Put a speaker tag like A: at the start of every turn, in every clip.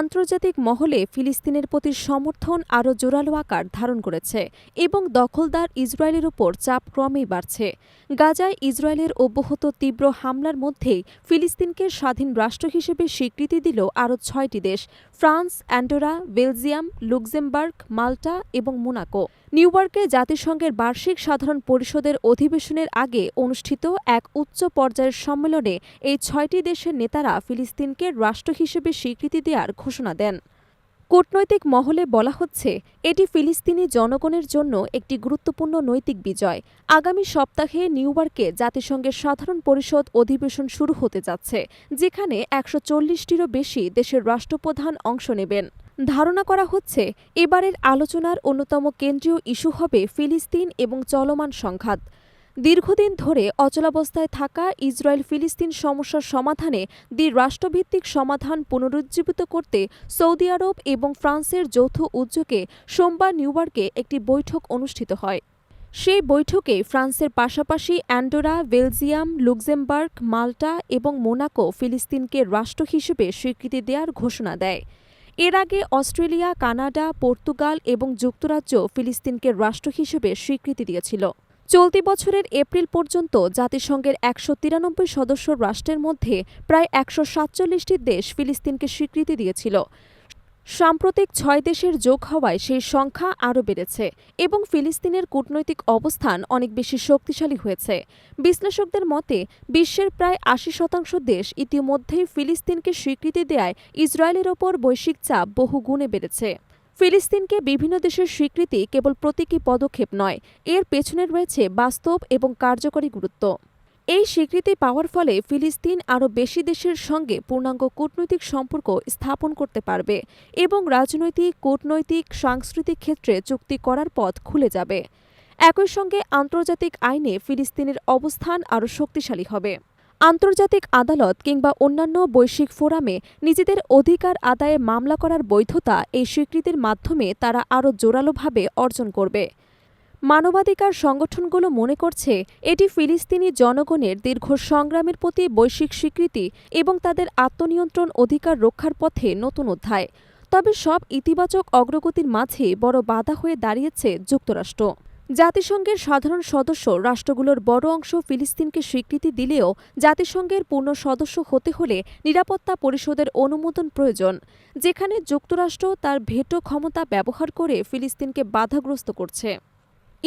A: আন্তর্জাতিক মহলে ফিলিস্তিনের প্রতি সমর্থন আরও জোরালো আকার ধারণ করেছে এবং দখলদার ইসরায়েলের ওপর চাপ ক্রমেই বাড়ছে। গাজায় ইসরায়েলের অব্যাহত তীব্র হামলার মধ্যেই ফিলিস্তিনকে স্বাধীন রাষ্ট্র হিসেবে স্বীকৃতি দিল আরও ছয়টি দেশ, France, Andorra, Belgium, Luxembourg, Malta এবং মোনাকো। নিউইয়র্কে জাতিসংঘের বার্ষিক সাধারণ পরিষদের অধিবেশনের আগে অনুষ্ঠিত এক উচ্চ পর্যায়ের সম্মেলনে এই ছয়টি দেশের নেতারা ফিলিস্তিনকে রাষ্ট্র হিসেবে স্বীকৃতি দেওয়ার ঘোষণা দেন। কূটনৈতিক মহলে বলা হচ্ছে, এটি ফিলিস্তিনি জনগণের জন্য একটি গুরুত্বপূর্ণ নৈতিক বিজয়। আগামী সপ্তাহে নিউইয়র্কে জাতিসংঘের সাধারণ পরিষদ অধিবেশন শুরু হতে যাচ্ছে, যেখানে একশো চল্লিশটিরও বেশি দেশের রাষ্ট্রপ্রধান অংশ নেবেন। ধারণা করা হচ্ছে, এবারের আলোচনার অন্যতম কেন্দ্রীয় ইস্যু হবে ফিলিস্তিন এবং চলমান সংঘাত। দীর্ঘদিন ধরে অচলাবস্থায় থাকা ইসরায়েল ফিলিস্তিন সমস্যার সমাধানে দ্বি রাষ্ট্রভিত্তিক সমাধান পুনরুজ্জীবিত করতে সৌদি আরব এবং ফ্রান্সের যৌথ উদ্যোগে সোমবার নিউইয়র্কে একটি বৈঠক অনুষ্ঠিত হয়। সেই বৈঠকে ফ্রান্সের পাশাপাশি অ্যান্ডোরা, বেলজিয়াম, লুক্সেমবার্গ, মাল্টা এবং মোনাকো ফিলিস্তিনকে রাষ্ট্র হিসেবে স্বীকৃতি দেওয়ার ঘোষণা দেয়। এর আগে অস্ট্রেলিয়া, কানাডা, পর্তুগাল এবং যুক্তরাজ্য ফিলিস্তিনকে রাষ্ট্র হিসেবে স্বীকৃতি দিয়েছিল। চলতি বছরের এপ্রিল পর্যন্ত জাতিসংঘের একশো তিরানব্বই সদস্য রাষ্ট্রের মধ্যে প্রায় একশো সাতচল্লিশটি দেশ ফিলিস্তিনকে স্বীকৃতি দিয়েছিল। সাম্প্রতিক ছয় দেশের যোগ হওয়ায় সেই সংখ্যা আরও বেড়েছে এবং ফিলিস্তিনের কূটনৈতিক অবস্থান অনেক বেশি শক্তিশালী হয়েছে। বিশ্লেষকদের মতে, বিশ্বের প্রায় আশি শতাংশ দেশ ইতিমধ্যেই ফিলিস্তিনকে স্বীকৃতি দেয়ায় ইসরায়েলের ওপর বৈশ্বিক চাপ বহু গুণে বেড়েছে। ফিলিস্তিনকে বিভিন্ন দেশের স্বীকৃতি কেবল প্রতীকী পদক্ষেপ নয়, এর পেছনে রয়েছে বাস্তব এবং কার্যকরী গুরুত্ব। এই স্বীকৃতি পাওয়ার ফলে ফিলিস্তিন আরও বেশি দেশের সঙ্গে পূর্ণাঙ্গ কূটনৈতিক সম্পর্ক স্থাপন করতে পারবে এবং রাজনৈতিক, কূটনৈতিক, সাংস্কৃতিক ক্ষেত্রে চুক্তি করার পথ খুলে যাবে। একই সঙ্গে আন্তর্জাতিক আইনে ফিলিস্তিনের অবস্থান আরও শক্তিশালী হবে। আন্তর্জাতিক আদালত কিংবা অন্যান্য বৈশ্বিক ফোরামে নিজেদের অধিকার আদায়ে মামলা করার বৈধতা এই স্বীকৃতির মাধ্যমে তারা আরও জোরালোভাবে অর্জন করবে। মানবাধিকার সংগঠনগুলো মনে করছে এটি ফিলিস্তিনি জনগণের দীর্ঘ সংগ্রামের প্রতি বৈশ্বিক স্বীকৃতি এবং তাদের আত্মনিয়ন্ত্রণ অধিকার রক্ষার পথে নতুন অধ্যায়। তবে সব ইতিবাচক অগ্রগতির মাঝে বড় বাধা হয়ে দাঁড়িয়েছে যুক্তরাষ্ট্র। জাতিসংঘের সাধারণ সদস্য রাষ্ট্রগুলোর বড় অংশ ফিলিস্তিনকে স্বীকৃতি দিলেও জাতিসংঘের পূর্ণ সদস্য হতে হলে নিরাপত্তা পরিষদের অনুমোদন প্রয়োজন, যেখানে যুক্তরাষ্ট্র তার ভেটো ক্ষমতা ব্যবহার করে ফিলিস্তিনকে বাধাগ্রস্ত করছে।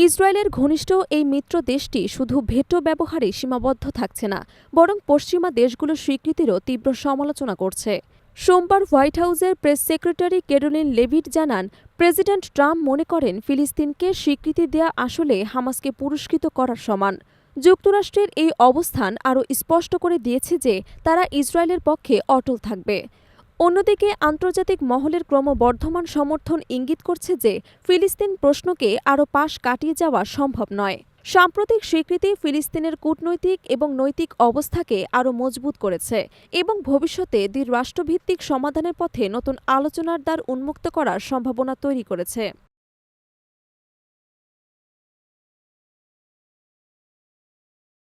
A: ইসরায়েলের ঘনিষ্ঠ এই মিত্র দেশটি শুধু ভেটো ব্যবহারে সীমাবদ্ধ থাকছে না, বরং পশ্চিমা দেশগুলোর স্বীকৃতিরও তীব্র সমালোচনা করছে। সোমবার হোয়াইট হাউসের প্রেস সেক্রেটারি কেরোলিন লেভিট জানান, প্রেসিডেন্ট ট্রাম্প মনে করেন ফিলিস্তিনকে স্বীকৃতি দেয়া আসলে হামাসকে পুরস্কৃত করার সমান। যুক্তরাষ্ট্রের এই অবস্থান আরও স্পষ্ট করে দিয়েছে যে তারা ইসরায়েলের পক্ষে অটল থাকবে। অন্যদিকে আন্তর্জাতিক মহলের ক্রমবর্ধমান সমর্থন ইঙ্গিত করছে যে ফিলিস্তিন প্রশ্নকে আরও পাশ কাটিয়ে যাওয়া সম্ভব নয়। সাম্প্রতিক স্বীকৃতি ফিলিস্তিনের কূটনৈতিক এবং নৈতিক অবস্থাকে আরও মজবুত করেছে এবং ভবিষ্যতে দ্বিরাষ্ট্রভিত্তিক সমাধানের পথে নতুন আলোচনার দ্বার উন্মুক্ত করার সম্ভাবনা তৈরি করেছে।